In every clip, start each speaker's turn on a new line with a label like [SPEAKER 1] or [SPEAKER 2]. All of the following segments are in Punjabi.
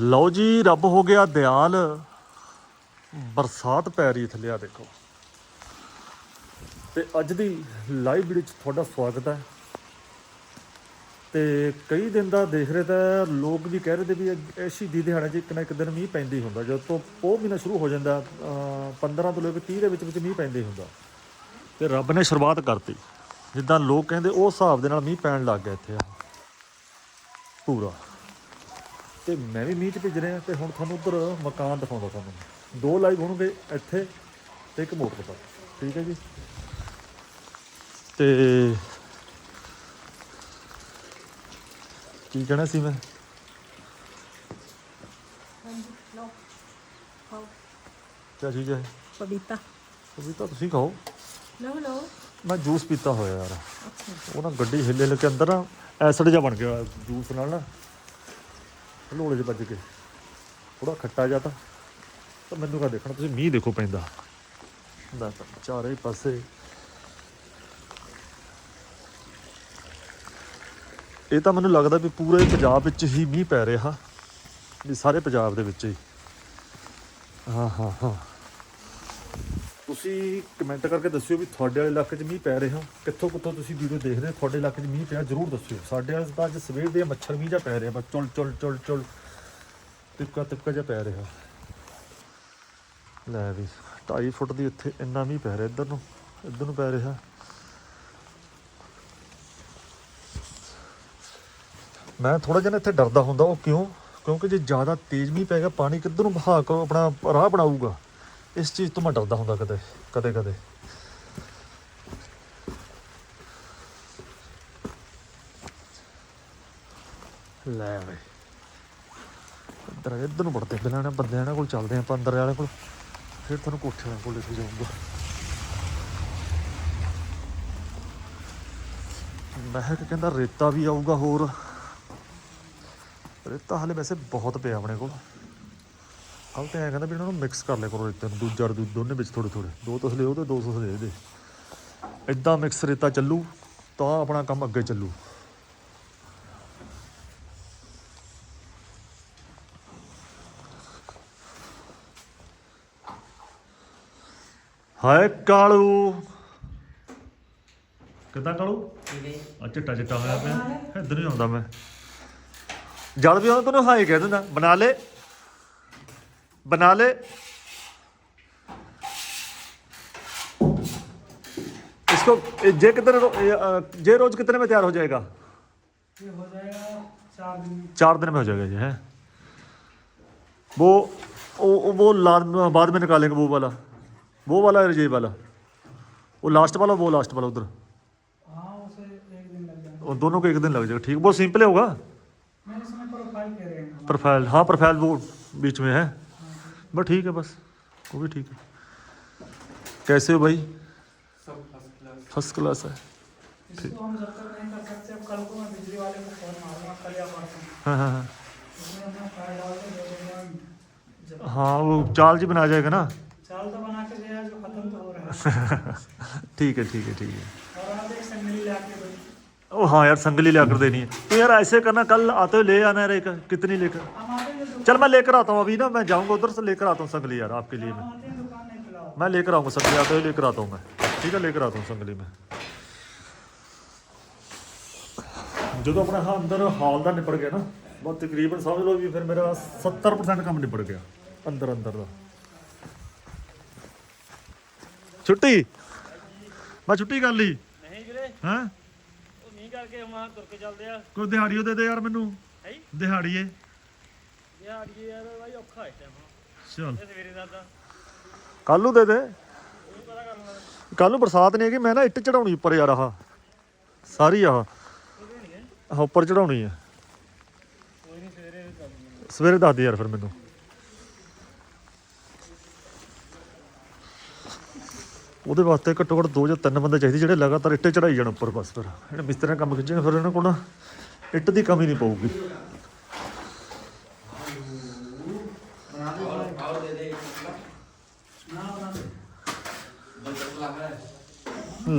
[SPEAKER 1] ਲਓ ਜੀ, ਰੱਬ ਹੋ ਗਿਆ ਦਿਆਲ। ਬਰਸਾਤ ਪੈ ਰਹੀ ਥੱਲੇ ਆ ਦੇਖੋ। ਤੇ ਅੱਜ ਦੀ ਲਾਈਵ ਵੀਡੀਓ 'ਚ ਤੁਹਾਡਾ ਸਵਾਗਤ ਹੈ। ਤੇ ਕਈ ਦਿਨ ਦਾ ਦੇਖ ਰਹੇ ਤਾਂ ਲੋਕ ਵੀ ਕਹਿ ਰਹੇ ਤੇ ਵੀ ਇਹ- ਇਹ ਸ਼ਹੀਦੀ ਦਿਹਾੜੇ 'ਚ ਇੱਕ ਨਾ ਇੱਕ ਦਿਨ ਮੀਂਹ ਪੈਂਦੀ ਹੁੰਦਾ। ਜਦੋਂ ਤੋਂ ਪੋਹ ਮਹੀਨਾ ਸ਼ੁਰੂ ਹੋ ਜਾਂਦਾ, ਅਹ 15 ਤੋਂ ਲੈ ਕੇ 30 ਦੇ ਵਿੱਚ ਵਿੱਚ ਮੀਂਹ ਪੈਂਦਾ ਹੁੰਦਾ। ਤੇ ਰੱਬ ਨੇ ਸ਼ੁਰੂਆਤ ਕਰਤੀ। ਜਿੱਦਾਂ ਲੋਕ ਕਹਿੰਦੇ ਉਸ ਹਿਸਾਬ ਦੇ ਨਾਲ ਮੀਂਹ ਪੈਣ ਲੱਗ ਗਿਆ ਇੱਥੇ। ਪੂਰਾ। ਤੇ ਮੈਂ ਵੀ ਮੀਂਹ 'ਚ ਰਿਹਾ ਤੇ ਹੁਣ ਤੁਹਾਨੂੰ ਉੱਧਰ ਮਕਾਨ ਦਿਖਾਉਂਦਾ ਤੁਹਾਨੂੰ। ਦੋ ਲਾਈਵ ਹੋਣਗੇ ਇੱਥੇ ਤੇ ਇੱਕ ਮੋਟਰ ਪਰ ਠੀਕ ਹੈ ਜੀ। ਤੇ ਕੀ ਕਹਿਣਾ ਸੀ ਮੈਂ?
[SPEAKER 2] ਹਾਂਜੀ ਲਓ।
[SPEAKER 1] ਖਾਓ। ਕੀ ਚੀਜ਼ ਹੈ? ਪਪੀਤਾ। ਤੁਸੀਂ
[SPEAKER 2] ਕਹੋ
[SPEAKER 1] ਮੈਂ ਜੂਸ ਪੀਤਾ ਹੋਇਆ ਯਾਰ। ਉਹ ਨਾ ਗੱਡੀ ਹਿੱਲੇ ਲ ਕੇ ਅੰਦਰ ਨਾ ਐਸਿਡ ਜਿਹਾ ਬਣ ਗਿਆ ਜੂਸ ਨਾਲ ਨਾ। ਲੋੜੇ 'ਚ ਵੱਜ ਕੇ ਥੋੜਾ ਖੱਟਾ ਜਿਹਾ ਤਾਂ। ਤਾਂ ਮੈਨੂੰ ਕਾ ਦੇਖਣਾ, ਤੁਸੀਂ ਮੀਂਹ ਦੇਖੋ ਪੈਂਦਾ। ਦਾ ਚਾਰੇ ਪਾਸੇ। ਇਹ ਤਾਂ ਮੈਨੂੰ ਲੱਗਦਾ ਵੀ ਪੂਰੇ ਪੰਜਾਬ ਵਿੱਚ ਹੀ ਮੀਂਹ ਪੈ ਰਿਹਾ। ਵੀ ਸਾਰੇ ਪੰਜਾਬ ਦੇ ਵਿੱਚ ਹੀ। ਹਾਂ ਹਾਂ ਹਾਂ। ਤੁਸੀਂ ਕਮੈਂਟ ਕਰਕੇ ਦੱਸਿਓ ਵੀ ਤੁਹਾਡੇ ਵਾਲੇ ਇਲਾਕੇ 'ਚ ਮੀਂਹ ਪੈ ਰਿਹਾ। ਕਿੱਥੋਂ ਕਿੱਥੋਂ ਤੁਸੀਂ ਵੀਡੀਓ ਦੇਖਦੇ ਹੋ? ਤੁਹਾਡੇ ਇਲਾਕੇ 'ਚ ਮੀਂਹ ਪਿਆ, ਜਰੂਰ ਦੱਸਿਓ। ਸਾਡੇ ਵਾਲੇ ਤਾਂ ਅੱਜ ਸਵੇਰ ਦੇ ਮੱਛਰ ਮੀਂਹ ਜਿਹਾ ਪੈ ਰਿਹਾ, ਬਸ ਚੁਲ ਚੁਲ ਚੁਲ ਚੁਲ। ਤਿਪਕਾ ਤਿਪਕਾ ਜਿਹਾ ਪੈ ਰਿਹਾ। ਲੈ ਵੀ 2.5 ਫੁੱਟ ਦੀ ਇੱਥੇ ਇੰਨਾ ਮੀਂਹ ਪੈ ਰਿਹਾ, ਇੱਧਰ ਨੂੰ ਇੱਧਰ ਨੂੰ ਪੈ ਰਿਹਾ। ਮੈਂ ਥੋੜਾ ਜਿਹਾ ਨਾ ਇੱਥੇ ਡਰਦਾ ਹੁੰਦਾ, ਉਹ ਕਿਉਂ? ਕਿਉਂਕਿ ਜੇ ਜ਼ਿਆਦਾ ਤੇਜ਼ ਮੀਂਹ ਪੈ ਗਿਆ, ਪਾਣੀ ਕਿੱਧਰ ਨੂੰ ਬਹਾ ਕੇ ਆਪਣਾ ਰਾਹ ਬਣਾਊਗਾ? ਇਸ ਚੀਜ਼ ਤੋਂ ਮੈਂ ਡਰਦਾ ਹੁੰਦਾ ਕਦੇ ਕਦੇ ਕਦੇ। ਲੈ ਵੇ ਇੱਧਰ ਇੱਧਰ ਨੂੰ ਵੜਦੇ ਪਹਿਲਾਂ ਨਾ ਬੰਦਿਆਂ ਨਾਲ ਕੋਲ ਚੱਲਦੇ ਆਪਾਂ ਅੰਦਰ ਵਾਲੇ ਕੋਲ। ਫਿਰ ਤੁਹਾਨੂੰ ਕੋਠੇ ਵਾਲੇ ਕੋਲ ਲੈ ਕੇ ਜਾਊਂਗਾ ਮਹਿਕ ਕਹਿੰਦਾ ਰੇਤਾ ਵੀ ਆਊਗਾ ਹੋਰ। ਰੇਤਾ ਹਾਲੇ ਵੈਸੇ ਬਹੁਤ ਪਿਆ ਆਪਣੇ ਕੋਲ। ਕੱਲ ਤਾਂ ਐਂ ਕਹਿੰਦਾ ਵੀ ਇਹਨਾਂ ਨੂੰ ਮਿਕਸ ਕਰ ਲਿਆ ਕਰੋ ਰੇਤੇ ਨੂੰ, ਦੂਜਾ ਔਰ ਦੋਨੇ ਵਿੱਚ ਥੋੜੇ ਥੋੜੇ ਦੋ ਤਸਲੇ ਉਹਦੇ ਦੋ ਤਸਲੇ ਇਹਦੇ। ਇਦਾਂ ਮਿਕਸ ਰੇਤਾ ਚੱਲੂ, ਤਾਂ ਆਪਣਾ ਕੰਮ ਅੱਗੇ ਚੱਲੂ। ਹਾਏ ਕਾਲੂ! ਕਿੱਦਾਂ ਕਾਲੂ? ਆ ਚਿੱਟਾ ਚਿੱਟਾ ਹੋਇਆ ਪਿਆ। ਇੱਧਰ ਹੀ ਆਉਂਦਾ ਮੈਂ। ਜਦ ਵੀ ਆਉਂਦਾ, ਤੈਨੂੰ ਹਾਏ ਕਹਿ ਦਿੰਦਾ। ਬਣਾ ਲੈ। बना ले। इसको जे कितने रो, जे रोज कितने में तैयार हो जाएगा?
[SPEAKER 3] हो जाएगा चार दिन। में
[SPEAKER 1] चार दिन में हो जाएगा ये है? वो वो, वो बाद में निकालेंगे वो वाला। वो वाला ये वाला। वो लास्ट वाला वो लास्ट वाला उधर।
[SPEAKER 3] हाँ उसे एक दिन लग जाएगा।
[SPEAKER 1] और दोनों को एक दिन लग जाएगा ठीक। वो सिंपल होगा।
[SPEAKER 3] प्रोफ़ाइल हाँ।
[SPEAKER 1] प्रोफ़ाइल वो बीच में है। बस ठीक है बस। वो भी ठीक है। कैसे हो भाई?
[SPEAKER 3] फ़र्स्ट क्लास
[SPEAKER 1] है।
[SPEAKER 3] ठीक।
[SPEAKER 1] हाँ हाँ हाँ। हाँ वो चाल जी बना जाएगा ना?
[SPEAKER 3] चाल तो बना के गया जो खत्म तो हो रहा है।
[SPEAKER 1] ठीक है ठीक है ठीक है। ओ हाँ यार संगली लिया कर देनी है। तो यार ऐसे करना कल आते हुए ले आना है कितनी लेकर? चल मैं लेकर आता हूँ अभी ना मैं जाऊँगा उधर से लेकर आता हूँ संगली यार आपके लिए मैं
[SPEAKER 3] आते हैं दुकान नहीं खुला
[SPEAKER 1] मैं लेकर आऊँगा संगली आते हुए लेकर आता हूँ मैं ठीक है लेकर आता हूँ संगली में ਜਦੋਂ ਆਪਣਾ ਹਾਂ ਅੰਦਰ ਹਾਲ ਦਾ ਨਿਪੜ ਗਿਆ ਨਾ ਬਸ ਤਕਰੀਬਨ ਸਮਝ ਲਓ ਵੀ ਫਿਰ ਮੇਰਾ 70% ਕੰਮ ਨਿਪੜ ਗਿਆ ਅੰਦਰ ਅੰਦਰ ਦਾ ਛੁੱਟੀ ਮੈਂ ਛੁੱਟੀ ਕਰ ਲਈ
[SPEAKER 4] ਨਹੀਂ ਵੀਰੇ
[SPEAKER 1] ਹੈਂ
[SPEAKER 4] ਉਹ ਨਹੀਂ ਕਰਕੇ ਮਾਂ ਤੁਰ ਕੇ ਚੱਲਦੇ ਆ
[SPEAKER 1] ਕੋਈ ਦਿਹਾੜੀ ਉਹ ਦੇ ਦੇ ਯਾਰ ਮੈਨੂੰ
[SPEAKER 4] ਹੈ
[SPEAKER 1] ਦਿਹਾੜੀਏ
[SPEAKER 4] ਦਿਹਾੜੀਏ ਯਾਰ ਬਾਈ? ਔਖਾ ਹੈ ਟਾਈਮ
[SPEAKER 1] ਚਲ
[SPEAKER 4] ਇਹ ਸਵੇਰੇ ਦਾ ਤਾਂ।
[SPEAKER 1] ਕੱਲ ਨੂੰ ਦੇ ਦੇ। ਕੱਲ ਨੂੰ ਬਰਸਾਤ ਨਹੀਂ ਹੈਗੀ ਮੈਂ ਨਾ ਇੱਟ ਚੜਾਉਣੀ ਉੱਪਰ ਯਾਰ ਆਹ। ਸਾਰੀ ਆਹ। ਆਹ ਉੱਪਰ ਚੜਾਉਣੀ ਹੈ।
[SPEAKER 4] ਕੋਈ ਨਹੀਂ ਸਵੇਰੇ
[SPEAKER 1] ਸਵੇਰੇ ਦੱਸ ਦੇ ਯਾਰ ਫਿਰ ਮੈਨੂੰ। ਉਹਦੇ ਵਾਸਤੇ ਘੱਟੋ ਘੱਟ ਦੋ ਜਾਂ ਤਿੰਨ ਬੰਦੇ ਚਾਹੀਦੇ ਜਿਹੜੇ ਲਗਾਤਾਰ ਇੱਟੇ ਚੜਾਈ ਜਾਣ ਉੱਪਰ ਬਸ ਫਿਰ। ਜਿਹੜੇ ਮਿਸਤਰੀ ਨਾਲ ਕੰਮ ਖਿੱਚਣ ਫਿਰ ਇਹਨਾਂ ਕੋਲ ਨਾ ਇੱਟ ਦੀ ਕਮੀ ਨਹੀਂ ਪਊਗੀ।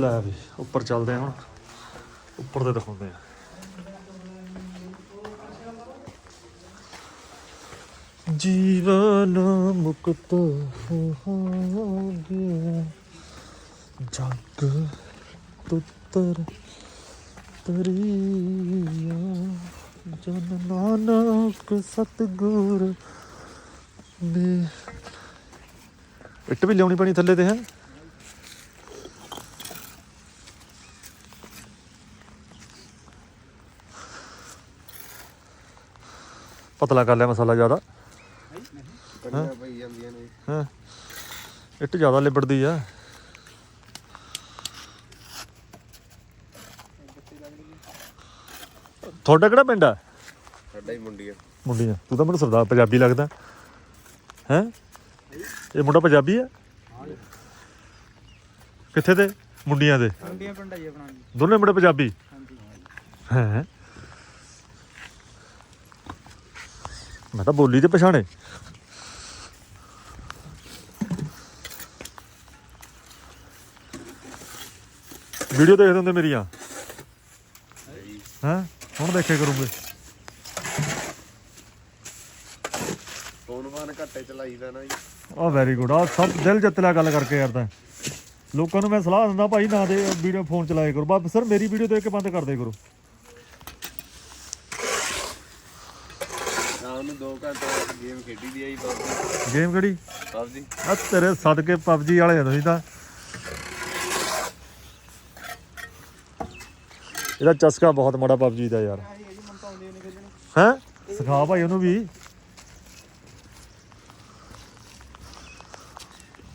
[SPEAKER 1] ਲੈ ਵੀ, ਉੱਪਰ ਚੱਲਦੇ ਆ ਹੁਣ। ਉੱਪਰ ਤੇ ਦਿਖਾਉਂਦੇ ਆ ਜੀਵਨ ਮੁਕਤ ਹੋ ਗਿਆ ਜਗ ਤੁਤਰ ਤਰੀਆ। ਜਨ ਨਾਨਕ ਸਤਗੁਰ ਨੇ। ਇੱਟ ਵੀ ਲਿਆਉਣੀ ਪੈਣੀ ਥੱਲੇ ਤੇ ਹੈ? ਪਤਲਾ ਕਰ ਲਿਆ ਮਸਾਲਾ ਜ਼ਿਆਦਾ।
[SPEAKER 5] ਪੜੀਆਂ ਪਈ ਜਾਂਦੀਆਂ ਨੇ।
[SPEAKER 1] ਹਾਂ? ਇੱਟ ਜ਼ਿਆਦਾ ਲਿਬੜਦੀ ਆ। ਤੁਹਾਡਾ ਕਿਹੜਾ ਪਿੰਡ ਆ?
[SPEAKER 5] ਸਾਡਾ ਹੀ ਮੁੰਡੀਆਂ।
[SPEAKER 1] ਮੁੰਡੀਆਂ। ਤੂੰ ਤਾਂ ਮੈਨੂੰ ਸਰਦਾਰ ਪੰਜਾਬੀ ਲੱਗਦਾ। ਹੈ? ਇਹ ਮੁੰਡਾ ਪੰਜਾਬੀ ਆ? ਕਿੱਥੇ ਦੇ? ਮੁੰਡੀਆਂ ਦੇ।
[SPEAKER 3] ਮੁੰਡੀਆਂ ਪਿੰਡ ਆਈ ਆਪਣਾ ਜੀ
[SPEAKER 1] ਦੋਨੇ ਮੁੰਡੇ ਪੰਜਾਬੀ?
[SPEAKER 3] ਹਾਂਜੀ
[SPEAKER 1] ਹੈ। ਮੈਂ ਤਾਂ ਬੋਲੀ ਤੇ ਪਛਾਣੇ। ਵੀਡੀਓ ਦੇਖਦੇ ਹੁੰਦੇ ਮੇਰੀਆਂ ਹਾਂ? ਹੁਣ ਦੇਖੇ ਕਰੂੰਗੇ।
[SPEAKER 5] ਫੋਨ ਫਾਨ ਘੱਟੇ ਚਲਾਈਦਾ ਨਾ ਜੀ।
[SPEAKER 1] ਆ ਵੈਰੀ ਗੁੱਡ ਆ ਸਭ ਦਿਲ ਜਿੱਤ ਲਿਆ ਗੱਲ ਕਰਕੇ ਯਾਰ ਤਾਂ। ਲੋਕਾਂ ਨੂੰ ਮੈਂ ਸਲਾਹ ਦਿੰਦਾ ਭਾਈ ਨਾ ਦੇ ਵੀਡੀਓ ਫੋਨ ਚਲਾਏ ਕਰੋ। ਬਸ ਸਰ ਮੇਰੀ ਵੀਡੀਓ ਦੇਖ ਕੇ ਬੰਦ ਕਰ ਦੇ ਕਰੋ।
[SPEAKER 5] ਸ਼ਾਮ ਨੂੰ 2 ਘੰਟੇ ਗੇਮ ਖੇਡੀ ਦੀ ਆਈ ਬਾਬੂ
[SPEAKER 1] ਗੇਮ ਕਿਹੜੀ?
[SPEAKER 5] ਪਬਜੀ
[SPEAKER 1] ਆ ਤੇਰੇ ਸਦਕੇ ਪਬਜੀ ਵਾਲੇ ਆ ਤੁਸੀਂ ਤਾਂ। ਇਹਦਾ ਚਸਕਾ ਬਹੁਤ ਮਾੜਾ ਪਬਜੀ ਦਾ ਯਾਰ। ਹੈ? ਸਿਖਾ ਭਾਈ ਉਹਨੂੰ ਵੀ।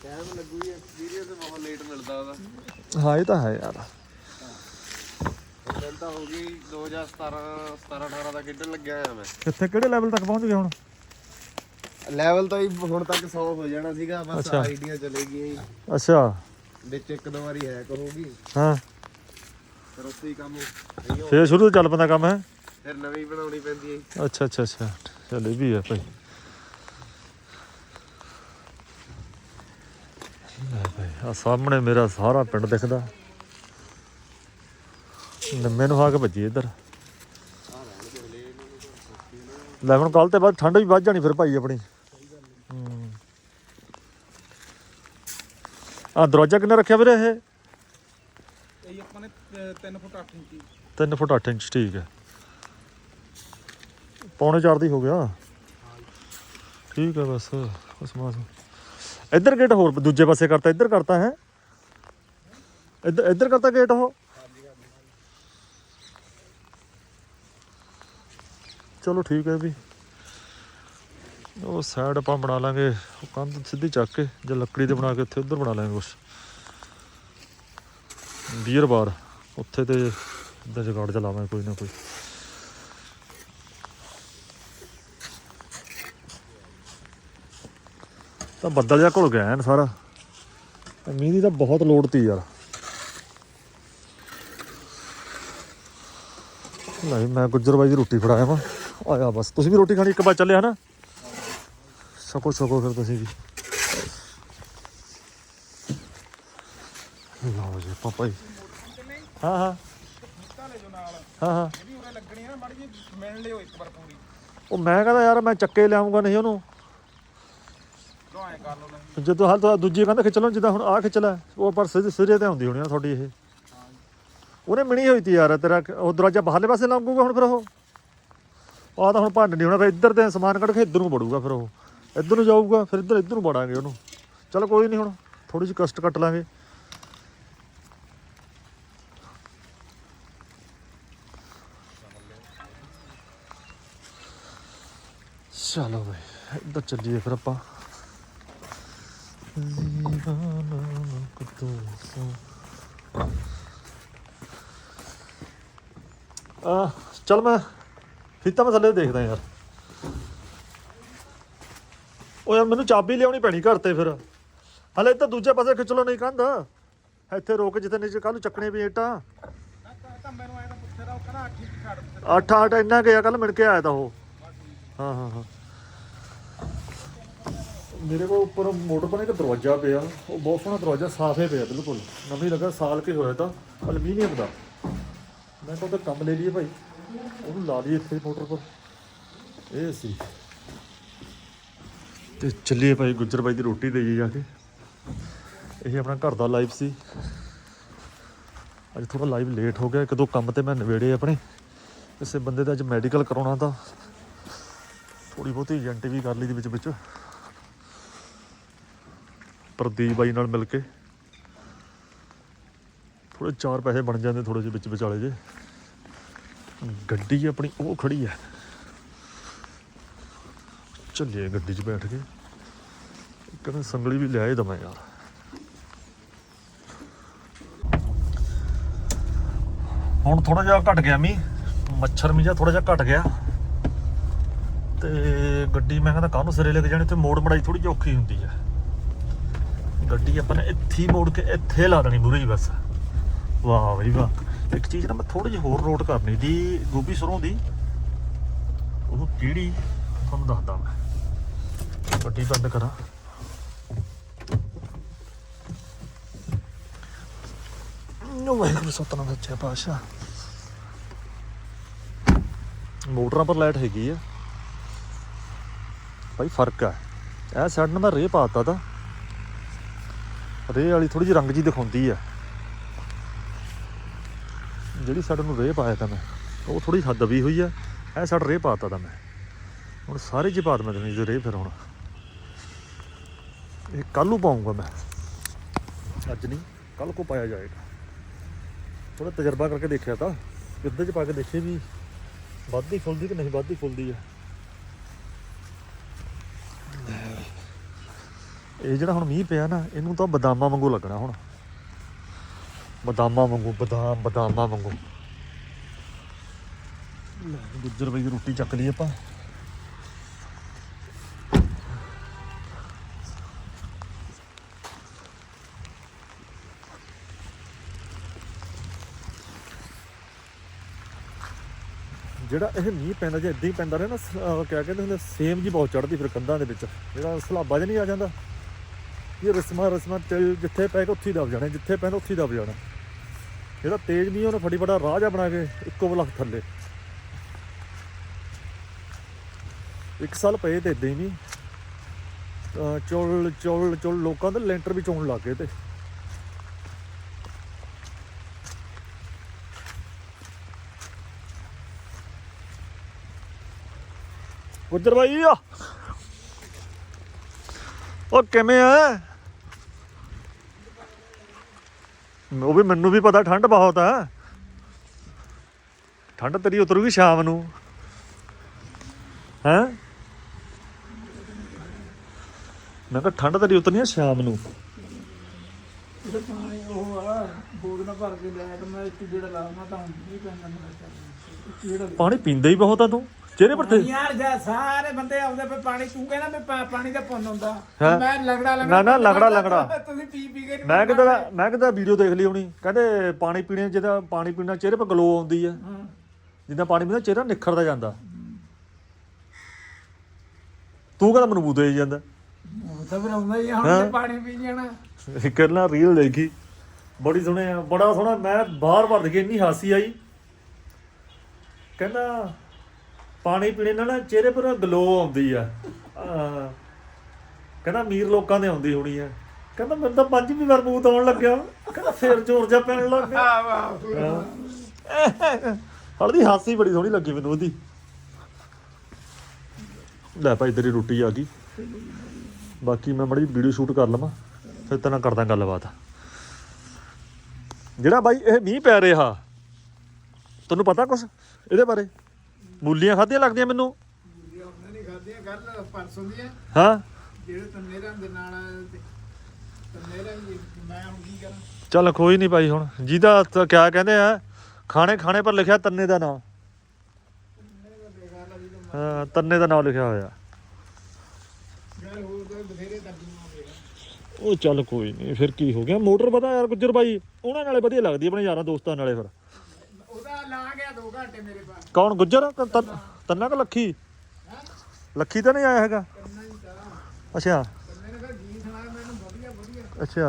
[SPEAKER 5] ਟਾਈਮ ਲੱਗੂ ਐਕਸਪੀਰੀਅੰਸ ਬਹੁਤ ਲੇਟ ਮਿਲਦਾ ਉਹਦਾ।
[SPEAKER 1] ਹਾਂ ਇਹ ਤਾਂ ਹੈ ਯਾਰ।
[SPEAKER 5] ਤਾਂ ਹੋ ਗਈ 2017 17 18 ਦਾ ਖੇਡਣ ਲੱਗਿਆ ਆ ਮੈਂ।
[SPEAKER 1] ਕਿੱਥੇ ਕਿਹੜੇ ਲੈਵਲ ਤੱਕ ਪਹੁੰਚ ਗਏ ਹੁਣ?
[SPEAKER 5] ਲੈਵਲ ਤਾਂ ਹੀ ਹੁਣ ਤੱਕ 100 ਹੋ ਜਾਣਾ ਸੀਗਾ ਬਸ
[SPEAKER 1] ਅੱਛਾ।
[SPEAKER 5] ਆਈਡੀਆ ਚਲੇ ਗਈਆਂ ਜੀ।
[SPEAKER 1] ਅੱਛਾ।
[SPEAKER 5] ਵਿੱਚ ਇੱਕ ਦੋ ਵਾਰੀ ਹੈਕ ਹੋ ਗਈ।
[SPEAKER 1] ਹਾਂ।
[SPEAKER 5] ਫਿਰ ਉੱਥੇ ਹੀ ਕੰਮ ਨਹੀਂ ਹੋ
[SPEAKER 1] ਫੇਰ ਸ਼ੁਰੂ ਤੋਂ ਚੱਲ ਪੈਂਦਾ ਕੰਮ ਹੈ?
[SPEAKER 5] ਫਿਰ ਨਵੀਂ ਬਣਾਉਣੀ ਪੈਂਦੀ ਹੈ।
[SPEAKER 1] ਅੱਛਾ ਅੱਛਾ ਅੱਛਾ। ਚੱਲ ਇਹ ਵੀ ਭਾਈ। ਲੈ ਭਾਈ ਆ ਸਾਹਮਣੇ ਮੇਰਾ ਸਾਰਾ ਪਿੰਡ ਦਿਖਦਾ। ਨੰਮੇ ਨੂੰ ਆ ਕੇ ਭੱਜੀ ਇੱਧਰ। ਲੈ ਹੁਣ ਕੱਲ ਤੇ ਬਾਅਦ ਠੰਡ ਵੀ ਵੱਧ ਜਾਣੀ ਫਿਰ ਭਾਈ ਆਪਣੀ। ਆ ਦਰਵਾਜ਼ਾ ਕਿੰਨਾ ਰੱਖਿਆ ਵੀਰੇ ਇਹ?
[SPEAKER 3] ਇਹ ਆਪਾਂ ਨੇ 3 ਫੁੱਟ 8 ਇੰਚੀ।
[SPEAKER 1] 3 ਫੁੱਟ 8 ਇੰਚ ਠੀਕ ਹੈ। ਪੌਣੇ 4 ਦੀ ਹੋ ਗਿਆ। ਠੀਕ ਹੈ ਬਸ ਬਸ ਬਸ। ਇੱਧਰ ਗੇਟ ਹੋਰ ਦੂਜੇ ਪਾਸੇ ਕਰਤਾ ਇੱਧਰ ਕਰਤਾ ਹੈ। ਇੱਧਰ ਇੱਧਰ ਕਰਤਾ ਗੇਟ ਉਹ? ਚਲੋ ਠੀਕ ਹੈ ਵੀ। ਉਹ ਸਾਈਡ ਆਪਾਂ ਬਣਾ ਲਾਂਗੇ ਕੰਧ ਸਿੱਧੀ ਚੱਕ ਕੇ, ਜਾਂ ਲੱਕੜੀ ਦੇ ਬਣਾ ਕੇ ਉੱਥੇ ਉੱਧਰ ਬਣਾ ਲਾਂਗੇ ਕੁਛ। ਬੀਅਰ ਬਾਰ ਉੱਥੇ ਤੇ ਇਦਾਂ ਜਗਾੜ ਚਲਾਵਾਂਗੇ ਕੋਈ ਨਾ ਕੋਈ। ਤਾਂ ਬੱਦਲ ਜਿਹਾ ਘੁਲ ਗਿਆ ਐਨ ਸਾਰਾ। ਮੀਂਹ ਦੀ ਤਾਂ ਬਹੁਤ ਲੋੜ ਤੀ ਯਾਰ। ਨਹੀਂ, ਮੈਂ ਗੁੱਜਰ ਬਾਈ ਦੀ ਰੋਟੀ ਫੜਾਇਆ ਵਾ ਆਇਆ ਬਸ। ਤੁਸੀਂ ਵੀ ਰੋਟੀ ਖਾਣੀ, ਇੱਕ ਵਾਰ ਚੱਲੇ ਹਨਾ? ਸਕੋ ਸਕੋ ਫਿਰ ਤੁਸੀਂ ਵੀ। ਲਓ ਜੀ ਪਾਪਾ ਜੀ ਹਾਂ ਹਾਂ। ਹਾਂ ਹਾਂ।
[SPEAKER 3] ਇਹ ਵੀ ਉਰੇ ਲੱਗਣੀ ਆ ਨਾ ਜੀ ਮਿਲ ਲਿਓ ਇੱਕ ਵਾਰ ਪੂਰੀ
[SPEAKER 1] ਉਹ ਮੈਂ ਕਹਿੰਦਾ ਯਾਰ, ਮੈਂ ਚੱਕੇ ਲਿਆਉਂਗਾ ਨਹੀਂ ਉਹਨੂੰ।
[SPEAKER 3] ਲੋ ਐ ਕਰ ਲਓ ਲੈ
[SPEAKER 1] ਜਦੋਂ ਹਾਲ ਤਾਂ ਦੂਜੀ ਕਹਿੰਦਾ ਖਿੱਚ ਲਓ, ਜਿੱਦਾਂ ਹੁਣ ਆ ਖਿੱਚ ਲੈ। ਉਹ ਪਰ ਸਿਰੇ ਸਿਰੇ ਤੇ ਆਉਂਦੀ ਹੋਣੀ ਆ, ਤੁਹਾਡੀ ਇਹ। ਉਹਨੇ ਮਿਣੀ ਹੋਈ ਤੀ ਯਾਰ, ਤੇਰਾ ਉਹ ਦਰਵਾਜ਼ਾ ਬਾਹਰਲੇ ਪਾਸੇ ਲੰਘੂਗਾ ਹੁਣ ਫਿਰ ਉਹ। ਆ ਤਾਂ ਹੁਣ ਭੰਡ ਨਹੀਂ ਹੋਣਾ, ਫਿਰ ਇੱਧਰ ਤੇ ਸਮਾਨ ਕੱਢ ਕੇ ਇੱਧਰ ਨੂੰ ਵੜੂਗਾ ਫਿਰ ਉਹ। ਇੱਧਰ ਨੂੰ ਜਾਊਗਾ, ਫਿਰ ਇੱਧਰ ਇੱਧਰ ਨੂੰ ਵੜਾਂਗੇ ਉਹਨੂੰ। ਚਲ ਕੋਈ ਨਹੀਂ ਹੁਣ ਥੋੜੀ ਜਿਹੀ ਕਸ਼ਟ ਕੱਟ ਲਾਂਗੇ। ਚਲੋ ਬਈ ਇੱਧਰ ਚੱਲੀਏ ਫਿਰ ਆਪਾਂ। ਆ ਚਲ ਮੈਂ ਫੀਤਾ ਮੈਂ ਥੱਲੇ ਦੇਖਦਾ ਯਾਰ। ਉਹ ਯਾਰ ਮੈਨੂੰ ਚਾਬੀ ਲਿਆਉਣੀ ਪੈਣੀ ਘਰ ਤੇ ਫਿਰ। ਹਲੇ ਤਾਂ ਦੂਜੇ ਪਾਸੇ ਖਿੱਚ ਲਓ ਨਹੀਂ ਕੰਧ। ਇੱਥੇ ਰੋਕ ਜਿੱਥੇ ਨੀਚੇ ਕੱਲ ਨੂੰ ਚੱਕਣੇ ਵੀ ਇੱਟਾਂ।
[SPEAKER 3] ਅੱਠ
[SPEAKER 1] ਅੱਠ ਇੰਨਾ ਗਿਆ ਕੱਲ ਮਿਲ ਕੇ ਆਇਆ ਤਾਂ ਉਹ। ਹਾਂ ਹਾਂ ਹਾਂ। ਮੇਰੇ ਕੋਲ ਉੱਪਰ ਮੋਟਰ ਪਰ ਇੱਕ ਦਰਵਾਜ਼ਾ ਪਿਆ। ਉਹ ਬਹੁਤ ਸੋਹਣਾ ਦਰਵਾਜ਼ਾ, ਸਾਫੇ ਪਿਆ ਬਿਲਕੁਲ। ਨਵੀਂ ਲੱਗਾ, ਸਾਲ ਕੇ ਹੋਇਆ ਤਾਂ। ਅਲਮੀਨੀਅਮ ਦਾ। ਮੈਂ ਤਾਂ ਉਹਦਾ ਕੰਮ ਲੈ ਲਈਏ ਭਾਈ। ਉਹਨੂੰ ਲਾ ਲਈਏ ਇੱਥੇ ਮੋਟਰ ਪਰ। ਇਹ ਸੀ ਤੇ ਚੱਲੀਏ ਭਾਈ ਗੁੱਜਰ ਬਾਈ ਦੀ ਰੋਟੀ ਦੇਈਏ ਜਾ ਕੇ। ਇਹ ਆਪਣਾ ਘਰ ਦਾ ਲਾਈਵ ਸੀ। ਅੱਜ ਥੋੜਾ ਲਾਈਵ ਲੇਟ ਹੋ ਗਿਆ, ਇੱਕ ਦੋ ਕੰਮ ਤੇ ਮੈਂ ਨਵੇੜੇ ਆਪਣੇ। ਕਿਸੇ ਬੰਦੇ ਦਾ ਅੱਜ ਮੈਡੀਕਲ ਕਰਾਉਣਾ ਤਾਂ ਥੋੜੀ ਬਹੁਤੀ ਏਜੰਟ ਵੀ ਕਰ ਲਈ ਦੀ ਵਿੱਚ ਵਿੱਚ। ਪ੍ਰਦੀਪ ਬਾਈ ਨਾਲ ਮਿਲ ਕੇ। ਥੋੜੇ ਚਾਰ ਪੈਸੇ ਬਣ ਜਾਂਦੇ ਥੋੜੇ ਜਿਹੇ ਵਿੱਚ ਵਿਚਾਲੇ ਜੇ। ਗੱਡੀ ਆਪਣੀ, ਉਹ ਖੜੀ ਹੈ ਚੱਲੇ ਗੱਡੀ 'ਚ ਬੈਠ ਕੇ। ਕਹਿੰਦੇ ਸੰਗਲੀ ਵੀ ਲਿਆਏ ਦਵਾਂ ਯਾਰ ਹੁਣ ਥੋੜਾ ਜਿਹਾ ਘਟ ਗਿਆ ਮੀ ਮੱਛਰ ਮੀ ਜਿਹਾ ਥੋੜਾ ਜਿਹਾ ਘਟ ਗਿਆ। ਤੇ ਗੱਡੀ ਮੈਂ ਕਹਿੰਦਾ ਕਾਹਨੂੰ ਸਿਰੇ ਲੈ ਕੇ ਜਾਣੀ ਤੇ ਮੋੜ ਮੜਾਈ ਥੋੜੀ ਜਿਹੀ ਔਖੀ ਹੁੰਦੀ ਆ। ਗੱਡੀ ਆਪਾਂ ਨੇ ਇੱਥੇ ਮੋੜ ਕੇ ਇੱਥੇ ਲਾ ਦੇਣੀ ਮੂਰੇ ਬਸ। ਵਾਹ ਬਈ ਵਾਹ। ਇੱਕ ਚੀਜ਼ ਨਾ ਮੈਂ ਥੋੜੀ ਜਿਹੀ ਹੋਰ ਨੋਟ ਕਰਨੀ ਦੀ ਗੋਭੀ ਸਰੋਂ ਦੀ। ਉਹ ਕਿਹੜੀ ਤੁਹਾਨੂੰ ਦੱਸਦਾ ਮੈਂ। ਗੱਡੀ ਬੰਦ ਕਰਾਂ। ਨੋ ਵਾਹਿਗੁਰੂ ਸਤਨਾਮ ਸੱਚਾ ਪਾਤਸ਼ਾਹ। ਮੋਟਰਾਂ ਪਰ ਲਾਈਟ ਹੈਗੀ ਆ। ਭਾਈ ਫ਼ਰਕ ਆ। ਇਹ ਸਾਈਡ ਨਾਲ ਰੇ ਪਾਤਾ ਤਾਂ। ਰੇ ਵਾਲੀ ਥੋੜੀ ਜਿਹੀ ਰੰਗ ਜੀ ਦਿਖਾਉਂਦੀ ਆ। ਜਿਹੜੀ ਸਾਈਡ ਨੂੰ ਰੇਹ ਪਾਇਆ ਤਾਂ ਮੈਂ, ਉਹ ਥੋੜੀ ਹੱਦ ਦਬੀ ਹੋਈ ਆ ਇਹ ਸਾਈਡ ਰੇ ਪਾਤਾ ਤਾਂ ਮੈਂ। ਹੁਣ ਸਾਰੇ ਚ ਪਾ ਦਵਾਂ ਤੇ ਰੇਹ ਫਿਰ ਹੁਣ। ਇਹ ਕੱਲ ਨੂੰ ਪਾਉਂਗਾ ਮੈਂ। ਅੱਜ ਨਹੀਂ ਕੱਲ ਕੋ ਪਾਇਆ ਜਾਏਗਾ। ਥੋੜਾ ਤਜਰਬਾ ਕਰਕੇ ਦੇਖਿਆ ਤਾਂ ਕਿੱਦੇ ਚ ਪਾ ਕੇ ਦੇਖੇ ਵੀ ਵੱਧਦੀ ਫੁੱਲਦੀ ਕਿ ਨਹੀਂ ਵੱਧਦੀ ਫੁੱਲਦੀ ਆ। ਇਹ ਜਿਹੜਾ ਹੁਣ ਮੀਂਹ ਪਿਆ ਨਾ, ਇਹਨੂੰ ਤਾਂ ਬਦਾਮਾਂ ਵਾਂਗੂ ਲੱਗਣਾ ਹੁਣ। ਬਦਾਮਾਂ ਵਾਂਗੂ, ਬਦਾਮ, ਬਦਾਮਾਂ ਵਾਂਗੂ। ਗੁੱਜਰ ਬਈ ਰੋਟੀ ਚੱਕ ਲਈ ਆਪਾਂ। ਜਿਹੜਾ ਇਹ ਮੀਂਹ ਪੈਂਦਾ, ਜੇ ਇਦਾਂ ਹੀ ਪੈਂਦਾ ਰਹੇ ਨਾ ਕਿਆ ਕਹਿੰਦੇ ਹੁੰਦੇ, ਸੇਮ ਜੀ ਬਹੁਤ ਚੜਦੀ ਫਿਰ ਕੰਧਾਂ ਦੇ ਵਿੱਚ। ਜਿਹੜਾ ਸਲਾਬਾ ਜਿਹਾ ਨਹੀਂ ਆ ਜਾਂਦਾ। ਇਹ ਰਸਮਾ ਰਸਮਾ ਤੇ ਜਿੱਥੇ ਪੈ ਕੇ ਉੱਥੇ ਹੀ ਦਬ ਜਾਣਾ, ਜਿੱਥੇ ਪੈਂਦਾ ਉੱਥੇ ਹੀ ਦਬ ਜਾਣਾ। ਜਿਹੜਾ ਤੇਜ਼ ਨਹੀਂ ਉਹਨੇ ਫੜੀ ਫੜਾ ਰਾਹ ਜਿਹਾ ਬਣਾ ਕੇ ਇੱਕੋ ਬਲਕ ਥੱਲੇ। ਇੱਕ ਸਾਲ ਪਏ ਤੇ ਇਦਾਂ ਹੀ ਨਹੀਂ ਅਹ ਚੁੱਲ ਚੁੱਲ ਲੋਕਾਂ ਦੇ ਲੈਂਟਰ ਵੀ ਚੋਣ ਲੱਗ ਗਏ ਤੇ। ਗੁੱਜਰ ਬਾਈ ਆ। ਉਹ ਕਿਵੇਂ ਆ? ਉਹ ਵੀ ਮੈਨੂੰ ਵੀ ਪਤਾ ਠੰਡ ਬਹੁਤ ਆ। ਠੰਡ ਤੇਰੀ ਉਤਰੂਗੀ ਸ਼ਾਮ ਨੂੰ। ਹੈ? ਮੈਂ ਕਿਹਾ ਠੰਡ ਤੇਰੀ ਉਤਰਨੀ ਆ ਸ਼ਾਮ ਨੂੰ।
[SPEAKER 3] ਉਹ ਆ ਭਰ ਕੇ ਮੈਂ ਜਿਹੜਾ ਲਾਉਣਾ ਤਾਂ ਪੈਂਦਾ ਮੇਰਾ
[SPEAKER 1] ਪਾਣੀ ਪੀਂਦਾ ਹੀ ਬਹੁਤ ਆ ਤੂੰ। ਚਿਹਰੇ ਪਰ ਤੇ
[SPEAKER 3] ਯਾਰ ਜਾ ਸਾਰੇ ਬੰਦੇ ਆਉਂਦੇ ਪਏ ਪਾਣੀ ਤੂੰ ਕਹਿੰਦਾ ਪਾ- ਪਾਣੀ ਦਾ ਪੁੰਨ ਹੁੰਦਾ।
[SPEAKER 1] ਹੈਂ?
[SPEAKER 3] ਮੈਂ ਲੰਗੜਾ ਲੰਗੜਾ
[SPEAKER 1] ਨਾ, ਨਾ, ਲੰਗੜਾ, ਲੰਗੜਾ।
[SPEAKER 3] ਤੁਸੀਂ ਪੀ ਪੀ ਕੇ
[SPEAKER 1] ਮੈਂ ਕਿਤੇ ਮੈਂ ਕਿਤੇ ਵੀਡੀਓ ਦੇਖ ਲਈ ਹੋਣੀ? ਕਹਿੰਦੇ ਪਾਣੀ ਪੀਣੇ ਜਿਹਦਾ ਪਾਣੀ ਪੀਣਾ ਚਿਹਰੇ 'ਤੇ ਗਲੋ ਆਉਂਦੀ ਆ।
[SPEAKER 3] ਹਾਂ।
[SPEAKER 1] ਜਿੱਦਾਂ ਪਾਣੀ ਪੀਂਦਾ ਚਿਹਰਾ ਨਿਖਰਦਾ ਜਾਂਦਾ। ਤੂੰ ਕਹਿੰਦਾ ਮੈਨੂੰ ਆਈ ਜਾਂਦਾ।
[SPEAKER 3] ਉਹ ਤਾਂ ਫਿਰ ਆਉਂਦਾ ਹੀ ਆ, ਹੁਣ
[SPEAKER 1] ਹੈਂ?
[SPEAKER 3] ਤੇ ਪਾਣੀ ਪੀ ਜਾਣਾ।
[SPEAKER 1] ਇੱਕ ਨਾ ਰੀਲ ਦੇਖੀ। ਬੜੀ ਸੋਹਣੇ ਆ ਬੜਾ ਸੋਹਣਾ ਮੈਂ ਬਾਹਰ ਭਰ ਕੇ ਇੰਨੀ ਹਾਸੀ ਆਈ। ਕਹਿੰਦਾ ਪਾਣੀ ਪੀਣੇ ਨਾਲ ਨਾ ਚਿਹਰੇ ਪਰ ਗਲੋ ਆਉਂਦੀ ਆ। ਅਹ ਕਹਿੰਦਾ ਅਮੀਰ ਲੋਕਾਂ ਦੇ ਆਉਂਦੀ ਹੋਣੀ ਆ। ਕਹਿੰਦਾ ਮੈਨੂੰ ਤਾਂ ਪੰਜਵੀਂ ਵਾਰ ਬੂਤ ਆਉਣ ਲੱਗਿਆ। ਕਹਿੰਦਾ ਫੇਰ ਜ਼ੋਰ ਜਾ ਪੈਣ ਲੱਗ ਗਿਆ।
[SPEAKER 3] ਆ ਵਾਹ।
[SPEAKER 1] ਹਲਦੀ ਹਾਸੀ ਬੜੀ ਸੋਹਣੀ ਲੱਗੀ ਮੈਨੂੰ ਉਹਦੀ। ਲੈ ਭਾਈ ਤੇਰੀ ਰੋਟੀ ਆ ਗਈ। ਬਾਕੀ ਮੈਂ ਮੜੀ ਵੀਡੀਓ ਸ਼ੂਟ ਕਰ ਲਵਾਂ। ਫਿਰ ਤੇਰੇ ਨਾਲ ਕਰਦਾ ਗੱਲਬਾਤ। ਜਿਹੜਾ ਬਾਈ ਇਹ ਮੀਂਹ ਪੈ ਰਿਹਾ। ਤੈਨੂੰ ਪਤਾ ਕੁਛ ਇਹਦੇ ਬਾਰੇ? ਮੂਲੀਆਂ ਖਾਧੀਆਂ ਲੱਗਦੀਆਂ ਮੈਨੂੰ?
[SPEAKER 3] ਉਹਨਾਂ ਨੇ ਖਾਧੀਆਂ ਗੱਲ ਪਰਸੋਂ ਦੀਆਂ।
[SPEAKER 1] ਹਾਂ।
[SPEAKER 3] ਜਿਹੜੇ ਤਨੇਰਾਂ ਦੇ ਨਾਲ ਤਨੇਰਾਂ ਮੈਂ ਹੁਣ ਕੀ ਕਰਾਂ?
[SPEAKER 1] ਚੱਲ ਕੋਈ ਨਹੀਂ ਭਾਈ ਹੁਣ। ਜਿਹਦਾ ਤਾਂ ਕਿਆ ਕਹਿੰਦੇ ਆ ਖਾਣੇ ਖਾਣੇ ਪਰ ਲਿਖਿਆ ਤੰਨੇ ਦਾ ਨਾਮ। ਹਾਂ ਤੰਨੇ ਦਾ ਨਾਮ ਲਿਖਿਆ ਹੋਇਆ।
[SPEAKER 3] ਹੋਰ ਬਥੇਰੇ
[SPEAKER 1] ਉਹ ਚੱਲ ਕੋਈ ਨਹੀਂ ਫਿਰ ਕੀ ਹੋ ਗਿਆ? ਮੋਟਰ ਪਤਾ ਯਾਰ ਗੁੱਜਰ ਬਾਈ ਉਹਨਾਂ ਨਾਲੇ ਵਧੀਆ ਲੱਗਦੀ ਆਪਣੇ ਯਾਰਾਂ ਦੋਸਤਾਂ ਨਾਲੇ ਫਿਰ।
[SPEAKER 3] ਉਹਦਾ ਲਾ ਗਿਆ 2 ਘੰਟੇ ਮੇਰੇ ਪਾਸ
[SPEAKER 1] ਕੌਣ ਗੁੱਜਰ? ਕ- ਤਨ- ਤੰਨਾ ਕਿ ਲੱਖੀ? ਲੱਖੀ ਤਾਂ ਨਹੀਂ ਆਇਆ ਹੈਗਾ?
[SPEAKER 3] ਕੰਨਾਂ ਹੀ ਤਾਂ।
[SPEAKER 1] ਅੱਛਾ।
[SPEAKER 3] ਕੰਨੇ ਨੇ ਫਿਰ ਗੀਤ ਸੁਣਾਇਆ ਮੈਨੂੰ ਵਧੀਆ ਵਧੀਆ।
[SPEAKER 1] ਅੱਛਾ।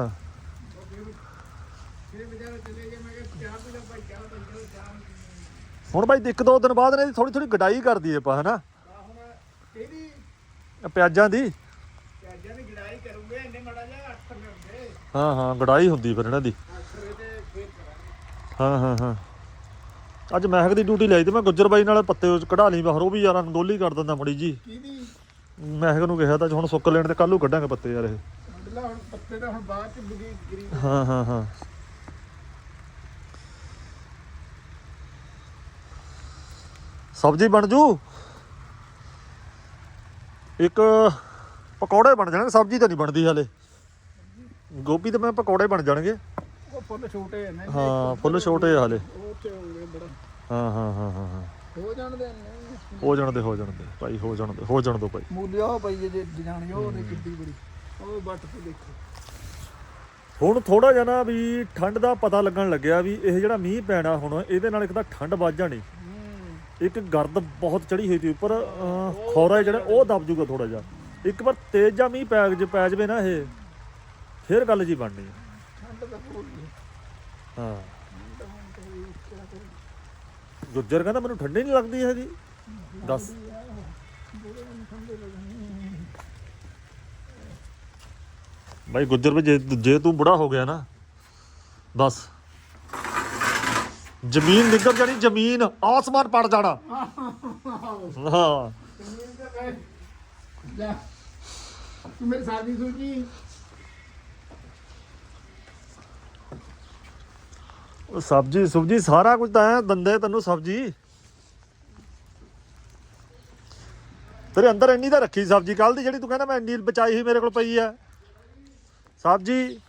[SPEAKER 3] ਉਹ ਫਿਰ ਫਿਰ ਵਿਚਾਰੇ ਚਲੇ ਗਏ ਮੈਂ ਕਿਹਾ ਚਾਹ ਪੀ ਲਓ ਭਾਈ ਚਾਹ ਪੀ ਲਓ ਚਾਹ ਪੀ ਲਓ।
[SPEAKER 1] ਹੁਣ ਬਾਈ ਇੱਕ ਦੋ ਦਿਨ ਬਾਅਦ ਨੇ ਥੋੜੀ ਥੋੜੀ ਗਡਾਈ ਕਰਦੀ ਆਪਾਂ ਹਨਾ?
[SPEAKER 3] ਆਹ ਹੁਣ ਇਹਦੀ
[SPEAKER 1] ਆਹ ਪਿਆਜ਼ਾਂ ਦੀ?
[SPEAKER 3] ਪਿਆਜ਼ਾਂ ਦੀ ਗੜਾਈ ਕਰੂੰਗੇ ਇੰਨੇ ਮੜਾ ਜਾ ਅੱਠ ਮਿੰਟੇ
[SPEAKER 1] ਹਾਂ ਹਾਂ ਗੜਾਈ ਹੁੰਦੀ ਫਿਰ ਇਹਨਾਂ ਦੀ।
[SPEAKER 3] ਅੱਠ ਤੇ ਫੇਰ ਕਰਾਂਗੇ।
[SPEAKER 1] ਹਾਂ ਹਾਂ ਹਾਂ। ਅੱਜ ਮਹਿਕ ਦੀ ਡਿਊਟੀ ਲਈ ਤੇ ਮੈਂ ਗੁੱਜਰ ਬਾਈ ਨਾਲ ਪੱਤੇ ਕਢਾ ਲਈ ਬਾਹਰ ਉਹ ਵੀ ਯਾਰਾਂ ਗੋਲੀ ਕਰ ਦਿੰਦਾ ਮੜੀ ਜੀ।
[SPEAKER 3] ਕਿਹਦੀ?
[SPEAKER 1] ਮਹਿਕ ਨੂੰ ਕਿਹਾ ਤਾਂ ਹੁਣ ਸੁੱਕ ਲੈਣ ਤੇ ਕੱਲ ਨੂੰ ਕੱਢਾਂਗੇ ਪੱਤੇ ਯਾਰ ਇਹ।
[SPEAKER 3] ਮੰਡਲਾ ਹੁਣ ਪੱਤੇ ਤਾਂ ਹੁਣ ਬਾਅਦ ਚ ਬੁਗੀ ਗਰੀ
[SPEAKER 1] ਹਾਂ ਹਾਂ ਹਾਂ। ਸਬਜ਼ੀ ਬਣ ਜੂ? ਇੱਕ ਪਕੌੜੇ ਬਣ ਜਾਣਗੇ ਸਬਜ਼ੀ ਤਾਂ ਨਹੀਂ ਬਣਦੀ ਹਲੇ। ਗੋਭੀ ਤੇ ਮੈਂ ਪਕੌੜੇ ਬਣ ਜਾਣਗੇ।
[SPEAKER 3] ਉਹ ਫੁੱਲ ਛੋਟੇ ਨੇ
[SPEAKER 1] ਹਾਂ ਫੁੱਲ ਛੋਟੇ ਆ ਹਲੇ।
[SPEAKER 3] ਉਹ ਤੇ ਹੋਣਗੇ
[SPEAKER 1] ਹਾਂ ਹਾਂ ਹਾਂ ਹਾਂ ਹਾਂ।
[SPEAKER 3] ਹੋ ਜਾਣਦੇ ਨੇ
[SPEAKER 1] ਹੋ ਜਾਣ ਦੇ ਹੋ ਜਾਣ ਦੇ ਭਾਈ ਹੋ ਜਾਣ ਦੇ ਹੋ ਜਾਣ ਦੋ ਭਾਈ।
[SPEAKER 3] ਮੂਲਿਆ ਉਹ ਪਈ ਹੈ ਜੇ ਜਾਣੀ ਉਹ ਦੇ ਕਿੱਡੀ ਬੜੀ। ਉਹ ਬੱਟ ਤੇ ਦੇਖੋ।
[SPEAKER 1] ਹੁਣ ਥੋੜਾ ਜਿਹਾ ਨਾ ਵੀ ਠੰਡ ਦਾ ਪਤਾ ਲੱਗਣ ਲੱਗਿਆ ਵੀ ਇਹ ਜਿਹੜਾ ਮੀਂਹ ਪੈਣਾ ਹੁਣ ਇਹਦੇ ਨਾਲ ਇੱਕ ਤਾਂ ਠੰਡ ਵੱਧ ਜਾਣੀ।
[SPEAKER 3] ਹੂੰ।
[SPEAKER 1] ਇੱਕ ਗਰਦ ਬਹੁਤ ਚੜੀ ਹੋਈ ਸੀ ਉੱਪਰ ਅਹ, ਖੌਰਾ ਜਿਹੜਾ ਉਹ ਦਬ ਜੂਗਾ ਥੋੜਾ ਜਿਹਾ। ਇੱਕ ਵਾਰ ਤੇਜ਼ ਜਾਂ ਮੀਂਹ ਪੈ ਜੇ ਪੈ ਜਵੇ ਨਾ ਇਹ ਫਿਰ ਗੱਲ ਜੀ ਬਣਨੀ। ਹੈ।
[SPEAKER 3] ਠੰਡ ਤਾਂ ਪੂਰੀ
[SPEAKER 1] ਹਾਂ। ਗੁੱਜਰ ਕਹਿੰਦਾ ਮੈਨੂੰ ਠੰਡੀ ਨਹੀਂ ਲੱਗਦੀ ਹੈਗੀ ਦੱਸ। ਭਾਈ ਗੁੱਜਰ ਵੀ ਜੇ ਜੇ ਤੂੰ ਬੁੜਾ ਹੋ ਗਿਆ ਨਾ ਬਸ ਜ਼ਮੀਨ ਨਿਕਲ ਜਾਣੀ ਜ਼ਮੀਨ, ਆਸਮਾਨ ਪੜ ਜਾਣਾ। ਹਾਂ।
[SPEAKER 3] ਤੂੰ ਮੇਰੀ ਸਾਦੀ ਸੂਚੀ
[SPEAKER 1] ਉਹ ਸਬਜੀ, ਸੁਬਜੀ ਸਾਰਾ ਕੁਝ ਤਾਂ ਐ, ਦੰਦੇ ਤੈਨੂੰ ਸਬਜੀ। ਤੇਰੇ ਅੰਦਰ ਇੰਨੀ ਤਾਂ ਰੱਖੀ ਸਬਜੀ ਕੱਲ ਦੀ ਜਿਹੜੀ ਤੂੰ ਕਹਿੰਦਾ ਮੈਂ ਇੰਨੀ ਬਚਾਈ ਹੋਈ ਮੇਰੇ ਕੋਲ ਪਈ ਆ। ਸਬਜੀ,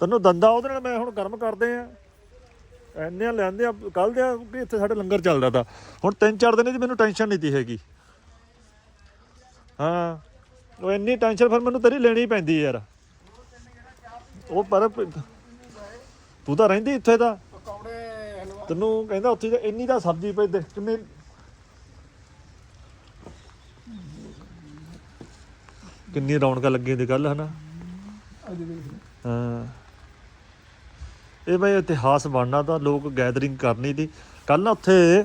[SPEAKER 1] ਤੈਨੂੰ ਦੰਦਾ ਉਹਦੇ ਨਾਲ ਮੈਂ ਹੁਣ ਗਰਮ ਕਰਦੇ ਆ। ਐਨੇ ਲੈਂਦੇ ਆ ਕੱਲ ਦੇ ਕਿ ਇੱਥੇ ਸਾਡੇ ਲੰਗਰ ਚੱਲਦਾ ਤਾ। ਹੁਣ ਤਿੰਨ ਚਾਰ ਦਿਨ ਦੀ ਮੈਨੂੰ ਟੈਨਸ਼ਨ ਨਹੀਂ ਤੀ ਹੈਗੀ। ਹਾਂ, ਉਹ ਇੰਨੀ ਟੈਨਸ਼ਨ ਫਿਰ ਮੈਨੂੰ ਤੇਰੀ ਲੈਣੀ ਪੈਂਦੀ ਯਾਰ। ਉਹ ਪਰ ਤੂੰ ਤਾਂ ਰਹਿੰਦੀ ਇੱਥੇ
[SPEAKER 3] ਪਕੌੜੇ ਹਲਵਾ।
[SPEAKER 1] ਤੈਨੂੰ ਕਹਿੰਦਾ ਉੱਥੇ ਤਾਂ ਇੰਨੀ ਤਾਂ ਸਬਜ਼ੀ ਪਈ ਦੇਖ ਕਿੰਨੇ ਕਿੰਨੀ ਰੌਣਕਾਂ ਲੱਗੀਆਂ ਦੀ ਕੱਲ ਹਨਾ?
[SPEAKER 3] ਅੱਜ ਦੇਖ ਲੈ।
[SPEAKER 1] ਹਾਂ। ਇਹ ਬਈ ਇਤਿਹਾਸ ਬਣਨਾ ਤਾਂ ਲੋਕ ਗੈਦਰਿੰਗ ਕਰਨੀ ਦੀ। ਕੱਲ ਨਾ ਉੱਥੇ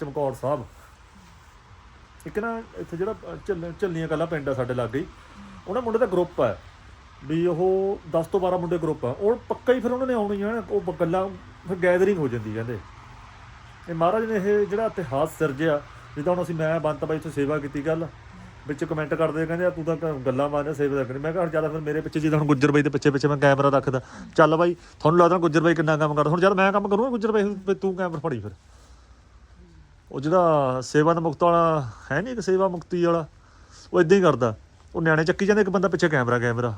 [SPEAKER 1] ਚਮਕੌਰ ਸਾਹਿਬ। ਇੱਕ ਨਾ ਇੱਥੇ ਜਿਹੜਾ ਝੱਲ ਝੱਲੀਆਂ ਕੱਲਾ ਪਿੰਡ ਆ ਸਾਡੇ ਲਾਗੇ ਹੀ। ਉਹਨਾਂ ਮੁੰਡੇ ਦਾ ਗਰੁੱਪ ਹੈ ਵੀ ਉਹ 10 ਤੋਂ 12 ਮੁੰਡੇ ਗਰੁੱਪ ਆ। ਉਹ ਪੱਕਾ ਹੀ ਫਿਰ ਉਹਨਾਂ ਨੇ ਆਉਣੀ ਆ ਉਹ ਗੱਲਾਂ ਫਿਰ ਗੈਦਰਿੰਗ ਹੋ ਜਾਂਦੀ ਕਹਿੰਦੇ। ਇਹ ਮਹਾਰਾਜ ਨੇ ਇਹ ਜਿਹੜਾ ਇਤਿਹਾਸ ਸਿਰਜਿਆ, ਜਿੱਦਾਂ ਹੁਣ ਅਸੀਂ ਮੈਂ, ਬੰਤ ਬਾਈ ਤੋਂ ਸੇਵਾ ਕੀਤੀ ਗੱਲ, ਵਿੱਚ ਕਮੈਂਟ ਕਰਦੇ ਕਹਿੰਦੇ ਆ, ਤੂੰ ਤਾਂ ਕ- ਗੱਲਾਂ ਮਾਰਦਾ, ਸੇਵਾ ਦਾ ਕਰੀ ਮੈਂ ਕਿਹਾ ਜ਼ਿਆਦਾ ਫਿਰ ਮੇਰੇ ਪਿੱਛੇ ਜਿੱਦਾਂ ਹੁਣ ਗੁੱਜਰ ਬਾਈ ਦੇ ਪਿੱਛੇ ਪਿੱਛੇ ਮੈਂ ਕੈਮਰਾ ਰੱਖਦਾ। ਚੱਲ ਬਾਈ, ਤੁਹਾਨੂੰ ਲੱਗਦਾ ਗੁੱਜਰ ਬਾਈ ਕਿੰਨਾ ਕੰਮ ਕਰਦਾ। ਹੁਣ ਜਦ ਮੈਂ ਕੰਮ ਕਰੂੰਗਾ ਗੁੱਜਰ ਬਾਈ ਤੂੰ ਕੈਮਰਾ ਫੜੀ ਫਿਰ। ਉਹ ਜਿਹੜਾ ਸੇਵਾ ਦਾ ਮੁਕਤ ਵਾਲਾ ਹੈ ਨਹੀਂ ਇੱਕ ਸੇਵਾ ਮੁਕਤੀ ਵਾਲਾ, ਉਹ ਇਦਾਂ ਹੀ ਕਰਦਾ। ਉਹ ਨਿਆਣੇ ਚੱਕੀ ਜਾਂਦੇ, ਇੱਕ ਬੰਦਾ ਪਿੱਛੇ ਕੈਮਰਾ ਕੈਮਰਾ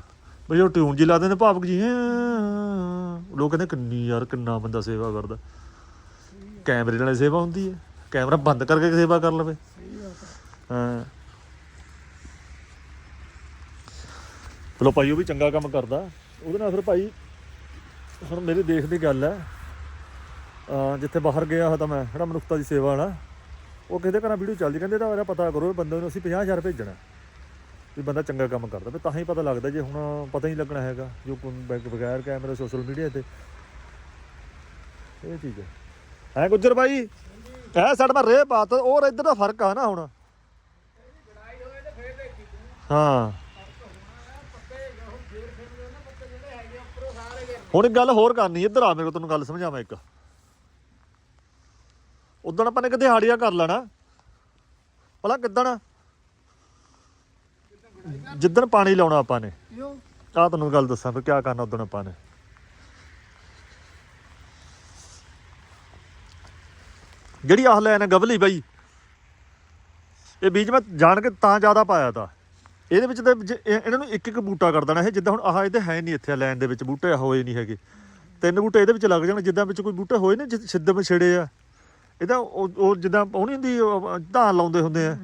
[SPEAKER 1] ਬਈ ਉਹ ਟਿਊਨ ਜੀ ਲਾ ਦਿੰਦੇ ਭਾਵਕ ਜੀ। ਲੋਕ ਕਹਿੰਦੇ ਕਿੰਨੀ ਯਾਰ, ਕਿੰਨਾ ਬੰਦਾ ਸੇਵਾ ਕਰਦਾ। ਕੈਮਰੇ ਨਾਲ ਸੇਵਾ ਹੁੰਦੀ ਹੈ। ਕੈਮਰਾ ਬੰਦ ਕਰਕੇ ਸੇਵਾ ਕਰ ਲਵੇ। ਹਾਂ। ਚਲੋ ਭਾਈ ਉਹ ਵੀ ਚੰਗਾ ਕੰਮ ਕਰਦਾ। ਉਹਦੇ ਨਾਲ ਫਿਰ ਭਾਈ ਹੁਣ ਮੇਰੇ ਦੇਖ ਦੀ ਗੱਲ ਹੈ। ਜਿੱਥੇ ਬਾਹਰ ਗਿਆ ਹਾਂ ਤਾਂ ਮੈਂ, ਜਿਹੜਾ ਮਨੁੱਖਤਾ ਦੀ ਸੇਵਾ ਵਾਲਾ। ਉਹ ਕਹਿੰਦੇ ਘਰਾਂ ਵੀਡੀਓ ਚੱਲਦੀ, ਕਹਿੰਦੇ ਤਾਂ ਇਹਦਾ ਪਤਾ ਕਰੋ ਬੰਦੇ ਨੂੰ ਅਸੀਂ 50000 ਭੇਜਣਾ। ਵੀ ਬੰਦਾ ਚੰਗਾ ਕੰਮ ਕਰਦਾ। ਵੀ ਤਾਂ ਹੀ ਪਤਾ ਲੱਗਦਾ ਜੇ ਹੁਣ ਪਤਾ ਹੀ ਲੱਗਣਾ ਹੈਗਾ, ਜੋ ਬਗੈਰ ਕੈਮਰੇ ਸੋਸ਼ਲ ਮੀਡੀਆ ਤੇ। ਇਹ ਚੀਜ਼ ਹੈ। ਹੈ ਗੁੱਜਰ ਬਾਈ? ਇਹ ਸਾਡੇ ਮੈਂ ਰੇ ਬਾਤ ਔਰ ਇੱਧਰ ਦਾ ਫ਼ਰਕ ਆ ਨਾ ਹੁਣ। ਹਾਂ। ਹੁਣ ਗੱਲ ਹੋਰ ਕਰਨੀ, ਇੱਧਰ ਆ ਮੇਰੇ ਕੋਲ ਤੈਨੂੰ ਗੱਲ ਸਮਝਾਵਾਂ ਇੱਕ। ਉਦੋਂ ਆਪਾਂ ਨੇ ਕਿਤੇ ਹਾੜੀਆ ਕਰ ਲੈਣਾ। ਭਲਾ ਕਿੱਦਣ? ਜਿੱਦਣ ਪਾਣੀ ਲਾਉਣਾ ਆਪਾਂ ਨੇ
[SPEAKER 3] ਕਿਉਂ?
[SPEAKER 1] ਆ ਤੈਨੂੰ ਗੱਲ ਦੱਸਾਂ ਫਿਰ ਕੀ ਕਰਨਾ ਉਦੋਂ ਆਪਾਂ ਨੇ। ਜਿਹੜੀ ਆਹ ਲੈਣ ਗਵਲੀ ਬਾਈ ਇਹ ਬੀਜ ਮੈਂ ਜਾਣ ਕੇ ਤਾਂ ਜ਼ਿਆਦਾ ਪਾਇਆ ਤਾ। ਇਹਦੇ ਵਿੱਚ ਤਾਂ ਇਹਨਾਂ ਨੂੰ ਇੱਕ ਇੱਕ ਬੂਟਾ ਕਰ ਦੇਣਾ ਇਹ ਜਿੱਦਾਂ ਹੁਣ ਆਹ ਇਹਦੇ ਹੈ ਨਹੀਂ ਇੱਥੇ ਲੈਣ ਦੇ ਵਿੱਚ ਬੂਟੇ ਹੋਏ ਨਹੀਂ ਹੈਗੇ। ਤਿੰਨ ਬੂਟੇ ਇਹਦੇ ਵਿੱਚ ਲੱਗ ਜਾਣ ਜਿੱਦਾਂ ਵਿੱਚ ਕੋਈ ਬੂਟੇ ਹੋਏ ਨੇ ਸਿੱਧੇ ਵਿੱਚ ਛੇੜੇ ਆ ਇਹਦਾ ਉਹ ਜਿੱਦਾਂ ਉਹ ਨਹੀਂ ਹੁੰਦੀ ਧਾਨ ਲਾਉਂਦੇ ਹੁੰਦੇ ਆ।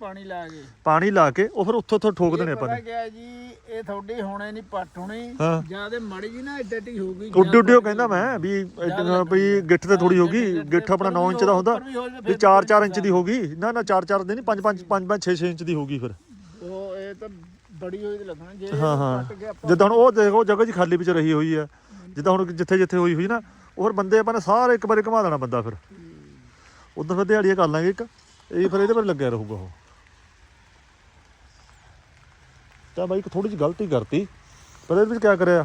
[SPEAKER 3] ਪਾਣੀ ਲਾ ਕੇ।
[SPEAKER 1] ਪਾਣੀ ਲਾ ਕੇ ਉਹ ਫਿਰ ਉੱਥੋਂ ਉੱਥੋਂ ਠੋਕ ਦੇਣੇ ਆਪਾਂ
[SPEAKER 3] ਪਤਾ
[SPEAKER 1] ਨੇ
[SPEAKER 3] ਗਿਆ ਜੀ ਇਹ ਤੁਹਾਡੀ ਹੋਣੇ ਨਹੀਂ ਪੱਟ ਹੋਣੀ।
[SPEAKER 1] ਹਾਂ।
[SPEAKER 3] ਜਿਆਦੇ ਮੜੀ ਜੀ ਨਾ ਏਡਾ ਟੀ ਹੋ ਗਈ
[SPEAKER 1] ਉੱਡੀ ਉੱਡੀ ਉਹ ਕਹਿੰਦਾ ਮੈਂ ਵੀ ਏਦਾਂ ਵੀ ਗਿੱਠ ਤੇ ਥੋੜੀ ਹੋ ਗਈ ਗਿੱਠ ਆਪਣਾ 9 ਇੰਚ ਦਾ ਹੁੰਦਾ ਵੀ 4-4 ਇੰਚ ਦੀ ਹੋ ਗਈ। ਨਾ ਨਾ 4-4 ਦੇ ਨਹੀਂ 5-5 5-5 6-6 ਇੰਚ ਦੀ ਹੋ ਗਈ ਫਿਰ।
[SPEAKER 3] ਉਹ ਇਹ ਤਾਂ ਬੜੀ ਹੋਈ ਤੇ ਲੱਗਣਾ ਜੇ
[SPEAKER 1] ਹਾਂ ਹਾਂ।
[SPEAKER 3] ਪੱਟ ਗਿਆ ਆਪਾਂ
[SPEAKER 1] ਜਿੱਦਾਂ ਹੁਣ ਉਹ ਦੇਖੋ ਜਗ੍ਹਾ ਜੀ ਖਾਲੀ ਵਿੱਚ ਰਹੀ ਹੋਈ ਆ। ਜਿੱਦਾਂ ਹੁਣ ਜਿੱਥੇ ਜਿੱਥੇ ਹੋਈ ਹੋਈ ਨਾ ਉਹ ਫਿਰ ਬੰਦੇ ਆਪਾਂ ਨੇ ਸਾਰੇ ਇੱਕ ਵਾਰੀ ਘੁਮਾ ਦੇਣਾ ਬੰਦਾ ਫਿਰ। ਉਦੋਂ ਫਿਰ ਦਿਹਾੜੀਆਂ ਕਰ ਲਾਂਗੇ ਇੱਕ। ਇਹ ਫਿਰ ਇਹਦੇ ਪਰ ਲੱਗਿਆ ਰਹੂਗਾ ਉਹ। ਤਾਂ ਬਾਈ ਇੱਕ ਥੋੜੀ ਜਿਹੀ ਗਲਤੀ ਕਰਤੀ ਪਰ ਇਹਦੇ ਵਿੱਚ ਕੀ ਕਰਿਆ?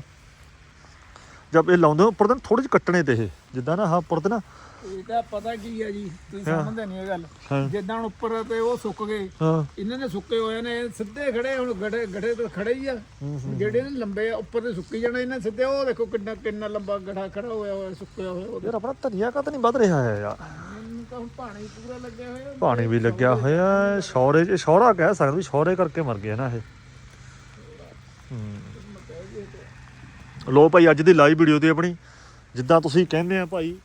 [SPEAKER 1] ਜਦ ਇਹ ਲਾਉਂਦੇ ਉੱਪਰ ਤੇ ਥੋੜੀ ਜਿਹੀ ਕੱਟਣੇ ਤੇ ਇਹ ਜਿੱਦਾਂ ਨਾ ਹਾਂ ਉੱਪਰ ਤੇ ਨਾ
[SPEAKER 3] ਇਹ ਤਾਂ ਪਤਾ ਕੀ ਹੈ ਜੀ ਤੁਸੀਂ। ਸਮਝਦੇ ਨਹੀਂ ਇਹ ਗੱਲ। ਜਿੱਦਾਂ ਹੁਣ ਉੱਪਰ ਤੇ ਉਹ ਸੁੱਕ ਗਏ ਇਹਨਾਂ ਦੇ ਸੁੱਕੇ ਹੋਏ ਨੇ ਸਿੱਧੇ ਖੜੇ ਹੁਣ ਗੜੇ ਗੜੇ ਤੇ ਖੜੇ ਹੀ ਆ। ਜਿਹੜੇ ਨੇ ਲੰਬੇ ਆ ਉੱਪਰ ਤੇ ਸੁੱਕੀ ਜਾਣਾ ਇਹਨਾਂ ਸਿੱਧੇ ਉਹ ਦੇਖੋ ਕਿੰਨਾ ਕਿੰਨਾ ਲੰਬਾ ਗੜਾ ਖੜਾ ਹੋਇਆ ਹੋਇਆ ਸੁੱਕਿਆ ਹੋਇਆ
[SPEAKER 1] ਯਾਰ ਆਪਣਾ ਧਨੀਆ ਕਾ ਤਾਂ ਨਹੀਂ ਵੱਧ ਰਿਹਾ ਹੈ ਯਾਰ।
[SPEAKER 3] ਪਾਣੀ ਪੂਰਾ ਲੱਗਿਆ ਹੋਇਆ।
[SPEAKER 1] ਪਾਣੀ ਵੀ ਲੱਗਿਆ ਹੋਇਆ ਸ਼ੌਰੇ ਚ ਸ਼ੌਰਾ ਕਹਿ ਸਕਦੇ ਵੀ ਸ਼ੌਰੇ ਕਰਕੇ ਮਰ ਗਿਆ ਨਾ ਇਹ ਹੂੰ। ਲੋ ਭਾਈ ਅੱਜ ਦੀ ਲਾਈਵ ਵੀਡੀਓ ਦੀ ਆਪਣੀ। ਜਿੱਦਾਂ ਤੁਸੀਂ ਕਹਿੰਦੇ ਆ ਭਾਈ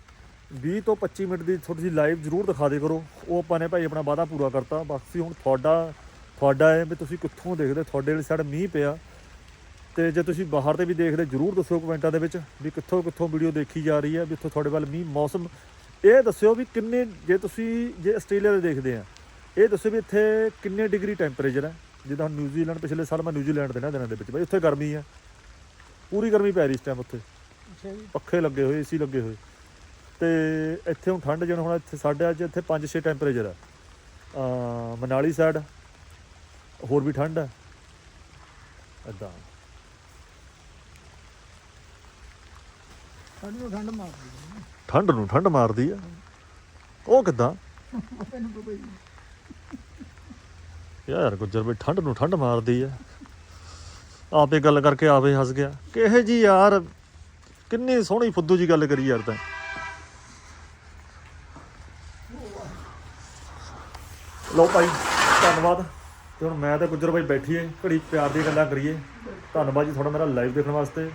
[SPEAKER 1] 20 ਤੋਂ 25 ਮਿੰਟ ਦੀ ਥੋੜੀ ਲਾਈਵ ਜ਼ਰੂਰ ਦਿਖਾ ਦੇ ਕਰੋ। ਉਹ ਆਪਾਂ ਨੇ ਭਾਈ ਆਪਣਾ ਵਾਅਦਾ ਪੂਰਾ ਕਰਤਾ। ਬਾਕੀ ਹੁਣ ਤੁਹਾਡਾ ਤੁਹਾਡਾ ਹੈ ਵੀ ਤੁਸੀਂ ਕਿੱਥੋਂ ਦੇਖਦੇ, ਤੁਹਾਡੇ ਵਾਲੀ ਸਾਈਡ ਮੀਂਹ ਪਿਆ। ਤੇ ਜੇ ਤੁਸੀਂ ਬਾਹਰ ਤੇ ਵੀ ਦੇਖਦੇ, ਜਰੂਰ ਦੱਸਿਓ ਕਮੈਂਟਾਂ ਦੇ ਵਿੱਚ ਵੀ ਕਿੱਥੋਂ ਕਿੱਥੋਂ ਵੀਡੀਓ ਦੇਖੀ ਜਾ ਰਹੀ ਹੈ, ਵੀ ਇੱਥੋਂ ਤੁਹਾਡੇ ਵੱਲ ਮੀਂਹ, ਮੌਸਮ। ਇਹ ਦੱਸਿਓ ਵੀ ਕਿੰਨੇ, ਜੇ ਤੁਸੀਂ, ਜੇ ਆਸਟ੍ਰੇਲੀਆ ਦੇ ਦੇਖਦੇ ਆ, ਇਹ ਦੱਸਿਓ ਵੀ ਇੱਥੇ ਕਿੰਨੇ ਡਿਗਰੀ ਟੈਂਪਰੇਚਰ ਹੈ। ਜਿੱਦਾਂ ਨਿਊਜ਼ੀਲੈਂਡ ਪਿਛਲੇ ਸਾਲ ਮੈਂ ਨਿਊਜ਼ੀਲੈਂਡ ਦੇ ਨਾ ਦਿਨਾਂ ਦੇ ਵਿੱਚ, ਬਈ ਉੱਥੇ ਗਰਮੀ ਹੈ। ਪੂਰੀ ਗਰਮੀ ਪੈ ਰਹੀ ਇਸ ਟਾਈਮ ਉੱਥੇ।
[SPEAKER 3] ਅੱਛਾ ਜੀ।
[SPEAKER 1] ਪੱਖੇ ਲੱਗੇ ਹੋਏ ਏਸੀ ਲੱਗੇ ਹੋਏ। ਤੇ ਇੱਥੇ ਹੁਣ ਠੰਡ ਜਿਵੇਂ ਹੁਣ ਇੱਥੇ ਸਾਡੇ ਅੱਜ ਇੱਥੇ 5-6 ਟੈਂਪਰੇਚਰ ਅ ਮਨਾਲੀ ਸਾਈਡ ਹੋਰ ਵੀ ਠੰਡ ਹੈ ਇਦਾਂ
[SPEAKER 3] ਠੰਡ ਨੂੰ ਠੰਡ ਮਾਰਦੀ ਹੈ
[SPEAKER 1] ਠੰਡ ਨੂੰ ਠੰਡ ਮਾਰਦੀ ਆ। ਉਹ ਕਿਦਾਂ?
[SPEAKER 3] ਪਤਾ ਹੀ।
[SPEAKER 1] ਯਾਰ ਗੁੱਜਰ ਵੀ ਠੰਡ ਨੂੰ ਠੰਡ ਮਾਰਦੀ ਆ। ਆਪੇ ਗੱਲ ਕਰਕੇ ਆਪੇ ਹੱਸ ਗਿਆ। ਕਿਹੇ ਜੀ ਯਾਰ ਕਿੰਨੀ ਸੋਹਣੀ ਫੁੱਦੂ ਜੀ ਗੱਲ ਕਰੀ ਯਾਰ ਤੈਂ। ਲੋ ਭਾਈ ਧੰਨਵਾਦ। ਤੇ ਹੁਣ ਮੈਂ ਤੇ ਗੁੱਜਰ ਭਾਈ ਬੈਠੀਏ ਘੜੀ ਪਿਆਰ ਦੀਆਂ ਗੱਲਾਂ ਕਰੀਏ। ਧੰਨਵਾਦ ਜੀ ਤੁਹਾਡਾ ਮੇਰਾ ਲਾਈਵ ਦੇਖਣ ਵਾਸਤੇ।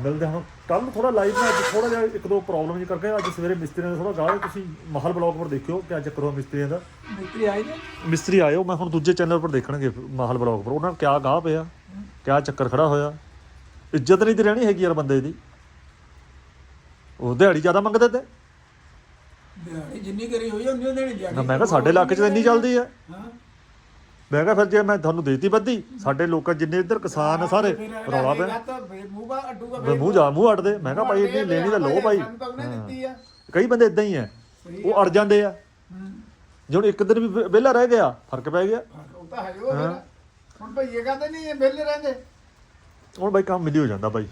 [SPEAKER 1] ਮਿਲਦੇ ਹਾਂ ਕੱਲ ਥੋੜਾ ਲਾਈਵ ਅੱਜ ਥੋੜਾ ਜਿਹਾ ਇੱਕ ਦੋ ਪ੍ਰੋਬਲਮ ਜੀ ਕਰਕੇ ਅੱਜ ਸਵੇਰੇ ਮਿਸਤਰੀਆਂ ਦਾ ਥੋੜਾ ਗਾਹ ਤੁਸੀਂ ਮਹਲ ਬਲੌਗ ਪਰ ਦੇਖਿਓ ਕਿਆ ਚੱਕਰ ਹੋਇਆ ਮਿਸਤਰੀਆਂ ਦਾ।
[SPEAKER 3] ਮਿਸਤਰੀ ਆਏ ਨੇ?
[SPEAKER 1] ਮਿਸਤਰੀ ਆਇਓ ਮੈਂ ਹੁਣ ਦੂਜੇ ਚੈਨਲ ਪਰ ਦੇਖਣਗੇ ਮਾਹਲ ਬਲੌਗ ਪਰ ਉਹਨਾਂ ਕਿਆ ਗਾਹ ਪਿਆ। ਕਿਆ ਚੱਕਰ ਖੜਾ ਹੋਇਆ? ਇੱਜ਼ਤ ਨਹੀਂ ਤੇ ਰਹਿਣੀ ਹੈਗੀ ਯਾਰ ਬੰਦੇ ਦੀ। ਉਹ ਦਿਹਾੜੀ ਜ਼ਿਆਦਾ ਮੰਗਦੇ ਤੇ।
[SPEAKER 3] ਦਿਹਾੜੀ ਜਿੰਨੀ ਕਰੀ ਹੋਈ ਉਹਨੀ ਦੇਣੀ ਦਿਹਾੜੀ
[SPEAKER 1] ਨਾ ਮੈਂ ਕਿਹਾ ਸਾਡੇ ਇਲਾਕੇ 'ਚ ਤਾਂ ਇੰਨੀ ਚੱਲਦੀ ਆ।
[SPEAKER 3] ਹਾਂ।
[SPEAKER 1] ਮੈਂ ਕਿਹਾ ਫਿਰ ਜੇ ਮੈਂ ਤੁਹਾਨੂੰ ਦੇਤੀ ਬੱਦੀ ਸਾਡੇ ਲੋਕਾਂ ਜਿੰਨੇ ਇੱਧਰ ਕਿਸਾਨ ਆ ਸਾਰੇ ਰੌਲਾ ਪਿਆ।
[SPEAKER 3] ਤਾਂ ਫੇਰ ਮੂੰਹ ਬਾ ਅੱਡੂਗਾ
[SPEAKER 1] ਵੀ ਮੂੰਹ ਜਾ ਮੂੰਹ ਅੱਡਦੇ ਮੈਂ ਕਿਹਾ ਭਾਈ ਇੰਨੀ ਲੈਣੀ ਤਾਂ ਲਓ ਭਾਈ।
[SPEAKER 3] ਸਾਨੂੰ ਤਾਂ ਉਹਨੇ ਦਿੱਤੀ ਆ
[SPEAKER 1] ਕਈ ਬੰਦੇ ਇਦਾਂ ਹੀ ਆ ਉਹ ਅੜ ਜਾਂਦੇ ਆ।
[SPEAKER 3] ਹੂੰ।
[SPEAKER 1] ਜੇ ਹੁਣ ਇੱਕ ਦਿਨ ਵੀ ਵਿ- ਵਿਹਲਾ ਰਹਿ ਗਿਆ ਫ਼ਰਕ ਪੈ ਗਿਆ।
[SPEAKER 3] ਉਹ ਤਾਂ ਹੈ ਉਹ ਫਿਰ। ਹੁਣ ਭਈਏ ਕਹਿੰਦੇ ਨਹੀਂ ਵਿਹਲੇ ਰਹਿੰਦੇ।
[SPEAKER 1] ਹੁਣ ਬਾਈ ਕੰਮ ਮਿਲੀ ਹੋ ਜਾਂਦਾ ਬਾਈ।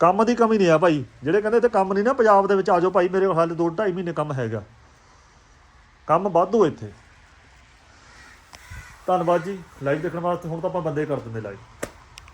[SPEAKER 1] ਕੰਮ ਦੀ ਕਮੀ ਨਹੀਂ ਆ ਭਾਈ। ਜਿਹੜੇ ਕਹਿੰਦੇ ਇੱਥੇ ਕੰਮ ਨਹੀਂ ਨਾ ਪੰਜਾਬ ਦੇ ਵਿੱਚ, ਆ ਜਾਓ ਭਾਈ ਮੇਰੇ ਹਾਲੇ 2 2.5 ਮਹੀਨੇ ਕੰਮ ਹੈਗਾ। ਕੰਮ ਵਾਧੂ ਇੱਥੇ। ਧੰਨਵਾਦ ਜੀ। ਲਾਈਵ ਦੇਖਣ ਵਾਸਤੇ ਹੁਣ ਤਾਂ ਆਪਾਂ ਬੰਦੇ ਕਰ ਦਿੰਦੇ ਲਾਈਵ।